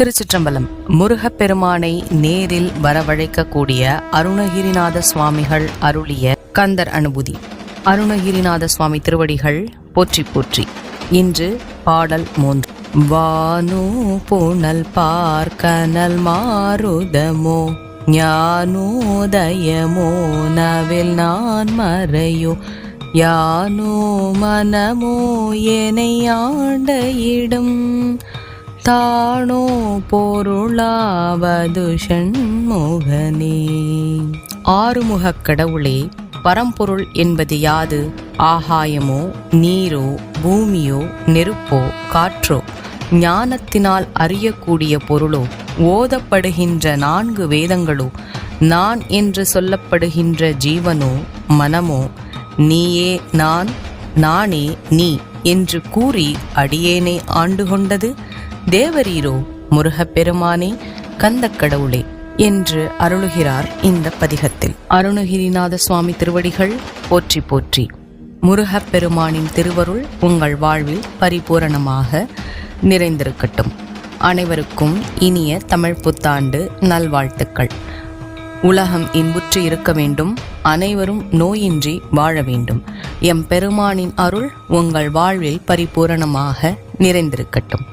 திருச்சிற்றம்பலம். முருகப்பெருமானை நேரில் வரவழைக்கக்கூடிய அருணகிரிநாத சுவாமிகள் அருளிய கந்தர் அனுபூதி. அருணகிரிநாத சுவாமி திருவடிகள் போற்றி போற்றி. இன்று பாடல் மூன்று. வானு புனல் பார்க்கனல் மாருதமோ ஞானோதயமோ நவில் நான் மறையோ யானோ மனமோ எனை ஆண்ட இடம். தானோ பொருளாவது ஷண்முகனே. ஆறுமுகக் கடவுளே பரம்பொருள் என்பது யாது? ஆகாயமோ நீரோ பூமியோ நெருப்போ காற்றோ? ஞானத்தினால் அறியக்கூடிய பொருளோ ஓதப்படுகின்ற நான்கு வேதங்களோ நான் என்று சொல்லப்படுகின்ற ஜீவனோ மனமோ? நீயே நான் நானே நீ என்று கூறி அடியேனை ஆண்டு கொண்டது தேவரீரோ முருகப்பெருமானே கந்தக்கடவுளே என்று அருளுகிறார் இந்த பதிகத்தில். அருணகிரிநாத சுவாமி திருவடிகள் போற்றி போற்றி. முருகப்பெருமானின் திருவருள் உங்கள் வாழ்வில் பரிபூரணமாக நிறைந்திருக்கட்டும். அனைவருக்கும் இனிய தமிழ் புத்தாண்டு நல்வாழ்த்துக்கள். உலகம் இன்புற்று இருக்க வேண்டும் அனைவரும் நோயின்றி வாழ வேண்டும். எம் பெருமானின் அருள் உங்கள் வாழ்வில் பரிபூரணமாக நிறைந்திருக்கட்டும்.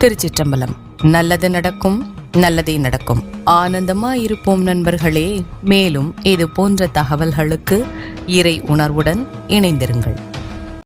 திருச்சிற்றம்பலம். நல்லது நடக்கும் நல்லதே நடக்கும். ஆனந்தமா இருப்போம் நண்பர்களே. மேலும் இது போன்ற தகவல்களுக்கு இறை உணர்வுடன் இணைந்திருங்கள்.